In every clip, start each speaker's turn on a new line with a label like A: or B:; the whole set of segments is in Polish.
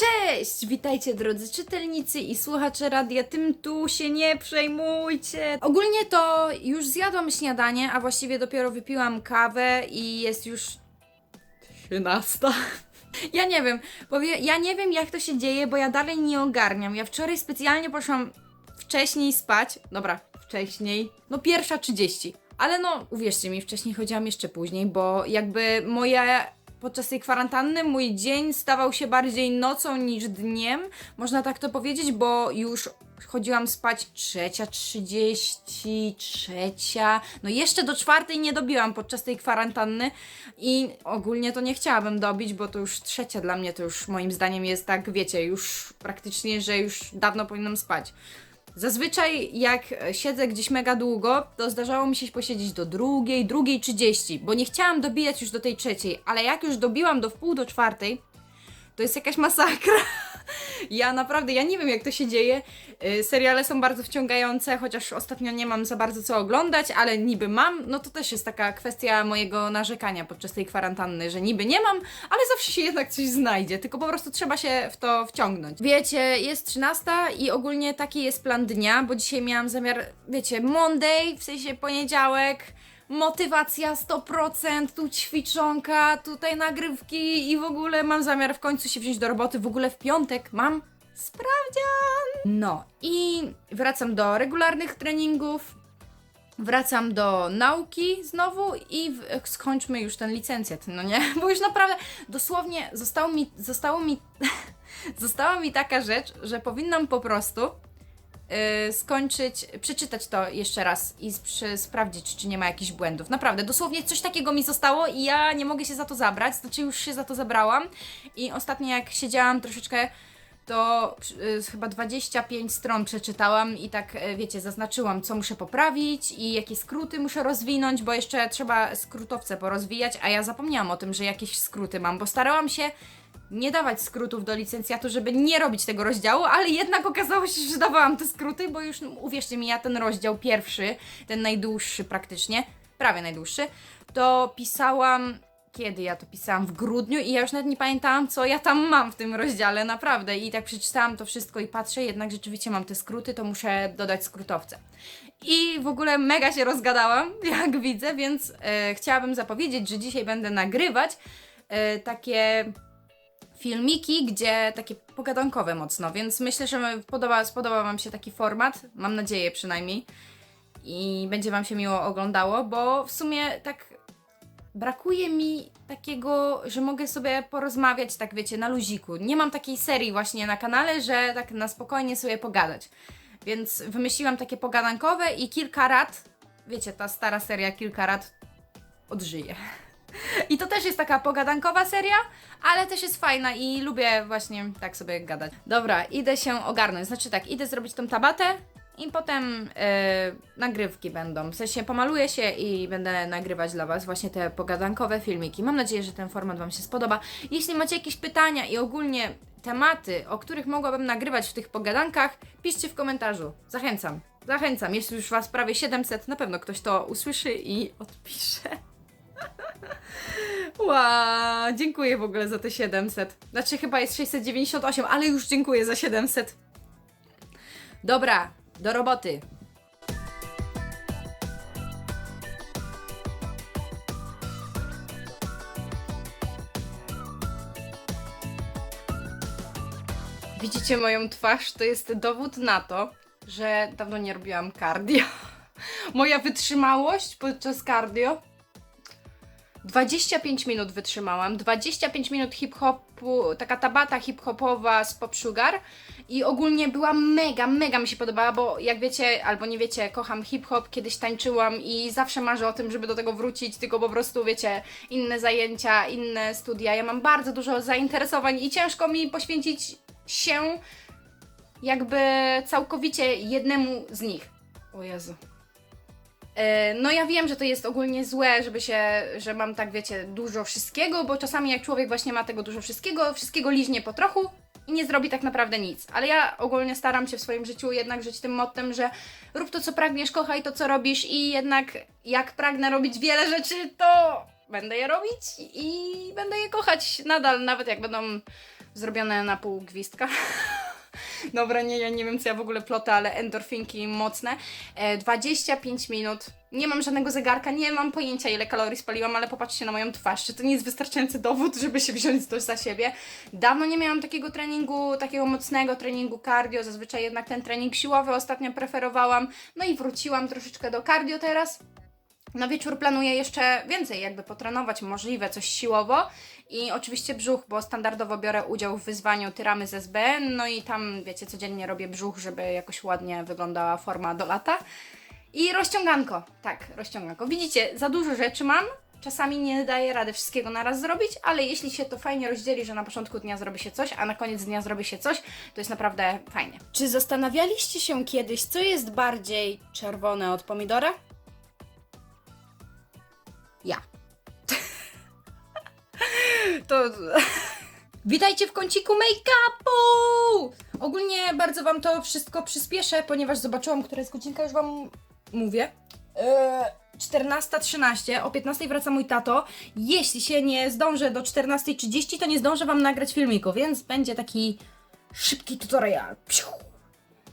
A: Cześć! Witajcie drodzy czytelnicy i słuchacze radia, tym tu się nie przejmujcie. Ogólnie to już zjadłam śniadanie, a właściwie dopiero wypiłam kawę i jest już 13. Ja nie wiem, powie, ja nie wiem jak to się dzieje, bo ja dalej nie ogarniam. Ja wczoraj specjalnie poszłam wcześniej spać. Dobra, wcześniej. No pierwsza 30. Ale no, uwierzcie mi, wcześniej chodziłam jeszcze później, bo jakby moje podczas tej kwarantanny mój dzień stawał się bardziej nocą niż dniem, można tak to powiedzieć, bo już chodziłam spać trzecia, trzydzieści, trzecia, no jeszcze do czwartej nie dobiłam podczas tej kwarantanny i ogólnie to nie chciałabym dobić, bo to już trzecia dla mnie to już moim zdaniem jest tak, wiecie, już praktycznie, że już dawno powinnam spać. Zazwyczaj jak siedzę gdzieś mega długo, to zdarzało mi się posiedzieć do drugiej, drugiej trzydzieści, bo nie chciałam dobijać już do tej trzeciej, ale jak już dobiłam do wpół do czwartej, to jest jakaś masakra. Ja naprawdę, ja nie wiem jak to się dzieje. Y, Seriale są bardzo wciągające, chociaż ostatnio nie mam za bardzo co oglądać, ale niby mam. No to też jest taka kwestia mojego narzekania podczas tej kwarantanny, że niby nie mam, ale zawsze się jednak coś znajdzie, tylko po prostu trzeba się w to wciągnąć. Wiecie, jest 13 i ogólnie taki jest plan dnia, bo dzisiaj miałam zamiar, wiecie, Monday, w sensie poniedziałek, motywacja 100%, tu ćwiczonka, tutaj nagrywki i w ogóle mam zamiar w końcu się wziąć do roboty. W ogóle w piątek mam sprawdzian. No i wracam do regularnych treningów. Wracam do nauki znowu i w, skończmy już ten licencjat, no nie? Bo już naprawdę dosłownie zostało mi, zostało mi, została mi taka rzecz, że powinnam po prostu y, skończyć, przeczytać to jeszcze raz i sprzy- sprawdzić, czy nie ma jakichś błędów. Naprawdę, dosłownie coś takiego mi zostało i ja nie mogę się za to zabrać, znaczy już się za to zabrałam i ostatnio jak siedziałam troszeczkę to y, chyba 25 stron przeczytałam i tak, y, wiecie, zaznaczyłam, co muszę poprawić i jakie skróty muszę rozwinąć, bo jeszcze trzeba skrótowce porozwijać, a ja zapomniałam o tym, że jakieś skróty mam, bo starałam się nie dawać skrótów do licencjatu, żeby nie robić tego rozdziału, ale jednak okazało się, że dawałam te skróty, bo już, uwierzcie mi, ja ten rozdział pierwszy, ten najdłuższy praktycznie, prawie najdłuższy, to pisałam kiedy ja to pisałam w grudniu i ja już nawet nie pamiętałam, co ja tam mam w tym rozdziale, naprawdę. I tak przeczytałam to wszystko i patrzę, jednak rzeczywiście mam te skróty, to muszę dodać skrótowce. I w ogóle mega się rozgadałam, jak widzę, więc e, chciałabym zapowiedzieć, że dzisiaj będę nagrywać e, takie filmiki, gdzie takie pogadankowe mocno, więc myślę, że podoba, spodoba Wam się taki format, mam nadzieję przynajmniej. I będzie Wam się miło oglądało, bo w sumie tak brakuje mi takiego, że mogę sobie porozmawiać, tak wiecie, na luziku. Nie mam takiej serii właśnie na kanale, że tak na spokojnie sobie pogadać. Więc wymyśliłam takie pogadankowe i kilka rad, wiecie, ta stara seria kilka rad odżyje. I to też jest taka pogadankowa seria, ale też jest fajna i lubię właśnie tak sobie gadać. Dobra, idę się ogarnąć. Znaczy tak, idę zrobić tą tabatę i potem e, nagrywki będą. W sensie pomaluję się i będę nagrywać dla Was właśnie te pogadankowe filmiki. Mam nadzieję, że ten format Wam się spodoba. Jeśli macie jakieś pytania i ogólnie tematy, o których mogłabym nagrywać w tych pogadankach, piszcie w komentarzu. Zachęcam. Zachęcam. Jest już Was prawie 700. Na pewno ktoś to usłyszy i odpisze. Wow, dziękuję w ogóle za te 700. Znaczy chyba jest 698, ale już dziękuję za 700. Dobra, do roboty. Widzicie moją twarz? To jest dowód na to, że dawno nie robiłam cardio. Moja wytrzymałość podczas cardio 25 minut wytrzymałam, 25 minut hip-hopu, taka tabata hip-hopowa z Pop Sugar i ogólnie była mega, mega mi się podobała, bo jak wiecie, albo nie wiecie, kocham hip-hop, kiedyś tańczyłam i zawsze marzę o tym, żeby do tego wrócić, tylko po prostu wiecie, inne zajęcia, inne studia, ja mam bardzo dużo zainteresowań i ciężko mi poświęcić się jakby całkowicie jednemu z nich. O Jezu. E, No ja wiem, że to jest ogólnie złe, żeby się, że mam tak, wiecie, dużo wszystkiego, bo czasami jak człowiek właśnie ma tego dużo wszystkiego, wszystkiego liźnie po trochu i nie zrobi tak naprawdę nic. Ale ja ogólnie staram się w swoim życiu jednak żyć tym mottem, że rób to, co pragniesz, kochaj to, co robisz i jednak jak pragnę robić wiele rzeczy, to będę je robić i będę je kochać nadal, nawet jak będą zrobione na pół gwizdka. Dobra, nie, ja nie wiem co ja w ogóle plotę, ale endorfinki mocne. E, 25 minut. Nie mam żadnego zegarka, nie mam pojęcia ile kalorii spaliłam, ale popatrzcie na moją twarz. Czy to nie jest wystarczający dowód, żeby się wziąć coś za siebie? Dawno nie miałam takiego treningu, takiego mocnego treningu cardio. Zazwyczaj jednak ten trening siłowy ostatnio preferowałam. No i wróciłam troszeczkę do cardio teraz. Na wieczór planuję jeszcze więcej, jakby potrenować, możliwe coś siłowo i oczywiście brzuch, bo standardowo biorę udział w wyzwaniu Tyramy z SBN, no i tam, wiecie, codziennie robię brzuch, żeby jakoś ładnie wyglądała forma do lata. I rozciąganko, tak, rozciąganko. Widzicie, za dużo rzeczy mam, czasami nie daję rady wszystkiego naraz zrobić, ale jeśli się to fajnie rozdzieli, że na początku dnia zrobi się coś, a na koniec dnia zrobi się coś, to jest naprawdę fajnie. Czy zastanawialiście się kiedyś, co jest bardziej czerwone od pomidora? To. Witajcie w kąciku make-upu! Ogólnie bardzo Wam to wszystko przyspieszę, ponieważ zobaczyłam, która jest godzinka, już Wam mówię. Eee, 14.13, o 15.00 wraca mój tato. Jeśli się nie zdążę do 14.30, to nie zdążę Wam nagrać filmiku, więc będzie taki szybki tutorial. Psiu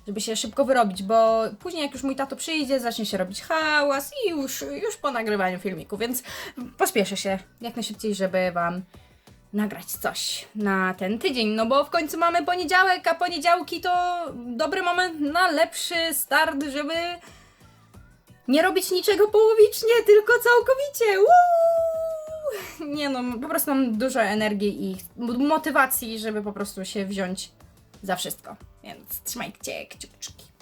A: żeby się szybko wyrobić, bo później jak już mój tato przyjdzie, zacznie się robić hałas i już, już po nagrywaniu filmiku, więc pospieszę się jak najszybciej, żeby Wam nagrać coś na ten tydzień, no bo w końcu mamy poniedziałek, a poniedziałki to dobry moment na lepszy start, żeby nie robić niczego połowicznie, tylko całkowicie. Nie no, po prostu mam dużo energii i motywacji, żeby po prostu się wziąć za wszystko. Więc trzymajcie kciuczki.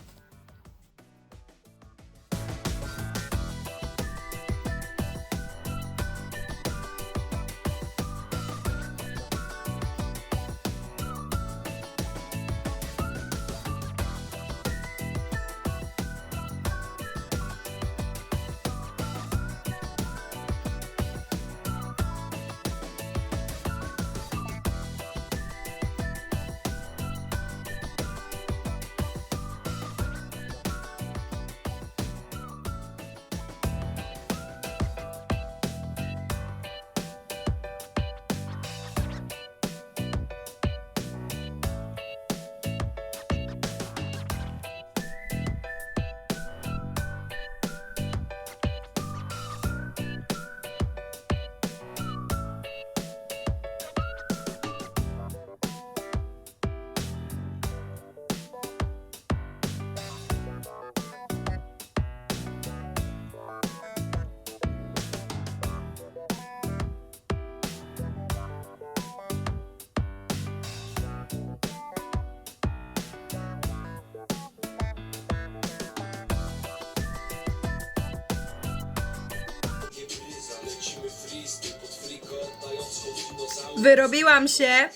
A: Wyrobiłam się.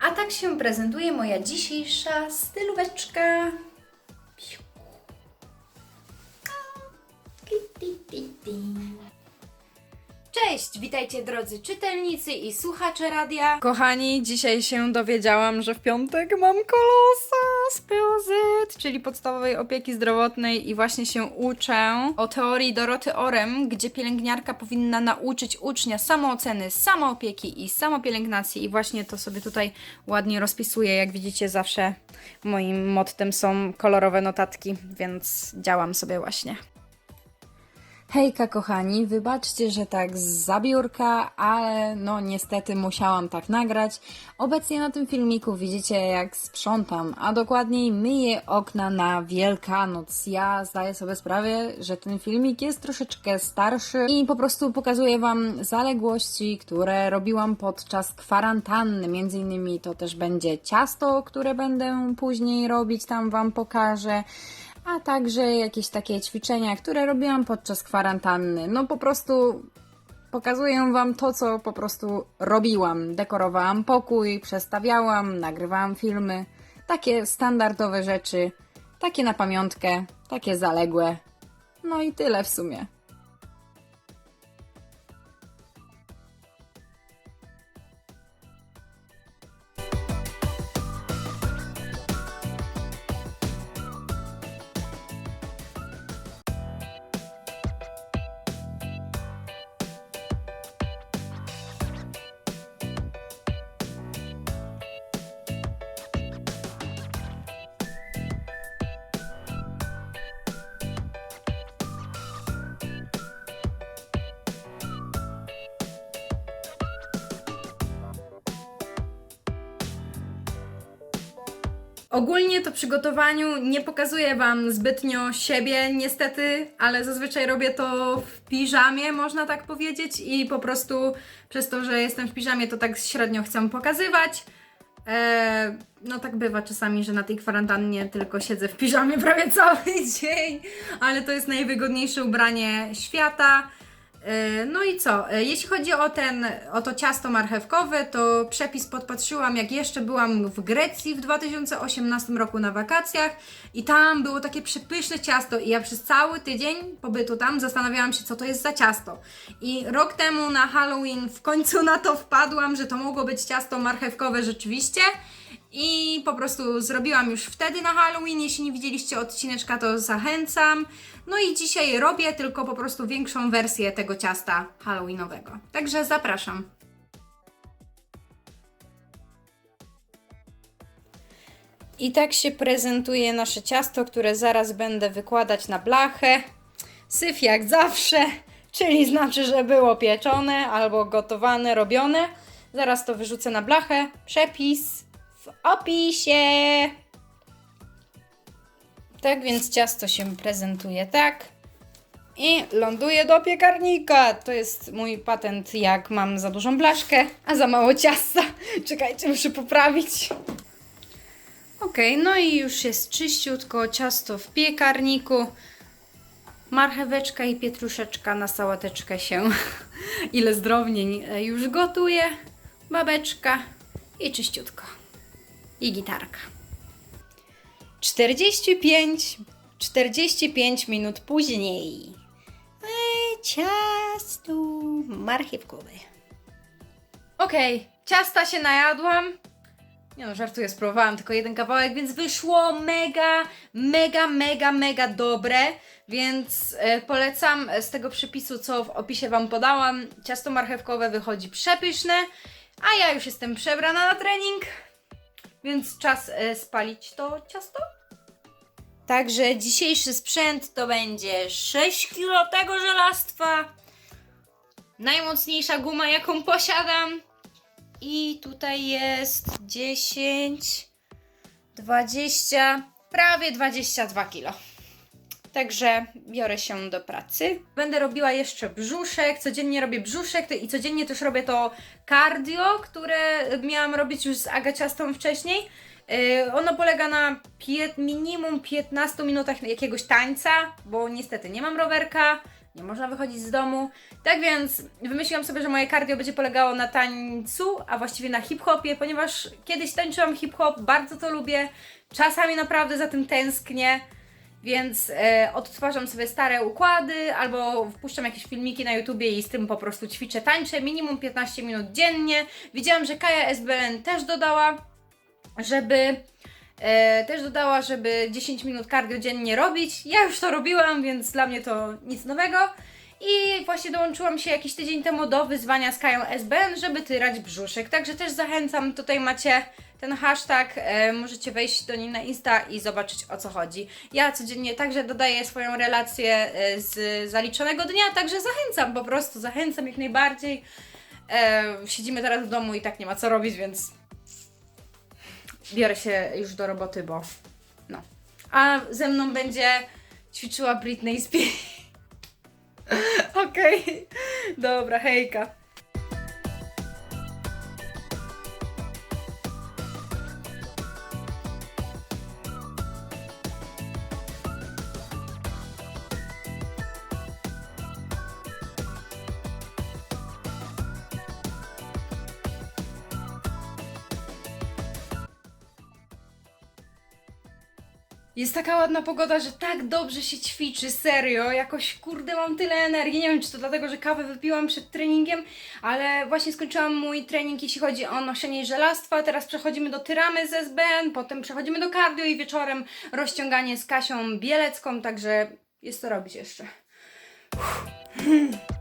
A: A tak się prezentuje moja dzisiejsza stylóweczka. Piu. Ti, ti, ti, ti. Cześć, witajcie drodzy czytelnicy i słuchacze radia. Kochani, dzisiaj się dowiedziałam, że w piątek mam kolosa z POZ, czyli podstawowej opieki zdrowotnej i właśnie się uczę o teorii Doroty Orem, gdzie pielęgniarka powinna nauczyć ucznia samooceny, samoopieki i samopielęgnacji i właśnie to sobie tutaj ładnie rozpisuję. Jak widzicie zawsze moim mottem są kolorowe notatki, więc działam sobie właśnie. Hejka kochani, wybaczcie, że tak z zabiórka, ale no niestety musiałam tak nagrać. Obecnie na tym filmiku widzicie jak sprzątam, a dokładniej myję okna na Wielkanoc. Ja zdaję sobie sprawę, że ten filmik jest troszeczkę starszy i po prostu pokazuję Wam zaległości, które robiłam podczas kwarantanny. Między innymi to też będzie ciasto, które będę później robić, tam Wam pokażę a także jakieś takie ćwiczenia, które robiłam podczas kwarantanny. No po prostu pokazuję Wam to, co po prostu robiłam. Dekorowałam pokój, przestawiałam, nagrywałam filmy. Takie standardowe rzeczy, takie na pamiątkę, takie zaległe. No i tyle w sumie. Ogólnie to przy gotowaniu nie pokazuję Wam zbytnio siebie, niestety, ale zazwyczaj robię to w piżamie, można tak powiedzieć, i po prostu przez to, że jestem w piżamie, to tak średnio chcę pokazywać. Eee, no tak bywa czasami, że na tej kwarantannie tylko siedzę w piżamie prawie cały dzień, ale to jest najwygodniejsze ubranie świata. E, No i co? E, Jeśli chodzi o, ten, o to ciasto marchewkowe, to przepis podpatrzyłam, jak jeszcze byłam w Grecji w 2018 roku na wakacjach i tam było takie przepyszne ciasto i ja przez cały tydzień pobytu tam zastanawiałam się, co to jest za ciasto. I rok temu na Halloween w końcu na to wpadłam, że to mogło być ciasto marchewkowe rzeczywiście. I po prostu zrobiłam już wtedy na Halloween. Jeśli nie widzieliście odcineczka, to zachęcam. No i dzisiaj robię tylko po prostu większą wersję tego ciasta Halloweenowego. Także zapraszam. I tak się prezentuje nasze ciasto, które zaraz będę wykładać na blachę. Syf jak zawsze, czyli znaczy, że było pieczone albo gotowane, robione. Zaraz to wyrzucę na blachę. Przepis w opisie. Tak więc ciasto się prezentuje tak. I ląduje do piekarnika. To jest mój patent, jak mam za dużą blaszkę, a za mało ciasta. Czekajcie, muszę poprawić. Ok, no i już jest czyściutko ciasto w piekarniku. Marcheweczka i pietruszeczka na sałateczkę się ile zdrownień e, już gotuje. Babeczka i czyściutko. I gitarka. 45, 45 minut później. Ciasto marchewkowe. Okej, ciasta się najadłam. Nie no, żartuję, spróbowałam tylko jeden kawałek, więc wyszło mega, mega, mega, mega dobre. Więc e, polecam z tego przepisu, co w opisie Wam podałam. Ciasto marchewkowe wychodzi przepyszne, a ja już jestem przebrana na trening, więc czas e, spalić to ciasto. Także dzisiejszy sprzęt to będzie 6 kg tego żelastwa. Najmocniejsza guma, jaką posiadam. I tutaj jest 10, 20, prawie 22 kg. Także biorę się do pracy. Będę robiła jeszcze brzuszek, codziennie robię brzuszek i codziennie też robię to cardio, które miałam robić już z agaciastą wcześniej. Yy, ono polega na minimum 15 minutach jakiegoś tańca, bo niestety nie mam rowerka, nie można wychodzić z domu. Tak więc wymyśliłam sobie, że moje cardio będzie polegało na tańcu, a właściwie na hip-hopie, ponieważ kiedyś tańczyłam hip-hop, bardzo to lubię, czasami naprawdę za tym tęsknię. Więc e, odtwarzam sobie stare układy albo wpuszczam jakieś filmiki na YouTubie i z tym po prostu ćwiczę, tańczę minimum 15 minut dziennie. Widziałam, że Kaja SBN też dodała, żeby e, też dodała, żeby 10 minut cardio dziennie robić. Ja już to robiłam, więc dla mnie to nic nowego. I właśnie dołączyłam się jakiś tydzień temu do wyzwania z Kają SBN, żeby tyrać brzuszek. Także też zachęcam, tutaj macie ten hashtag, e, możecie wejść do niej na Insta i zobaczyć o co chodzi. Ja codziennie także dodaję swoją relację e, z zaliczonego dnia, także zachęcam, po prostu zachęcam jak najbardziej. E, siedzimy teraz w domu i tak nie ma co robić, więc biorę się już do roboty, bo no. A ze mną będzie ćwiczyła Britney Spears. Okej, dobra, hejka. Jest taka ładna pogoda, że tak dobrze się ćwiczy, serio. Jakoś kurde mam tyle energii. Nie wiem, czy to dlatego, że kawę wypiłam przed treningiem, ale właśnie skończyłam mój trening, jeśli chodzi o noszenie żelastwa. Teraz przechodzimy do tyramy z SBN, potem przechodzimy do cardio i wieczorem rozciąganie z Kasią Bielecką, także jest to robić jeszcze. Uff.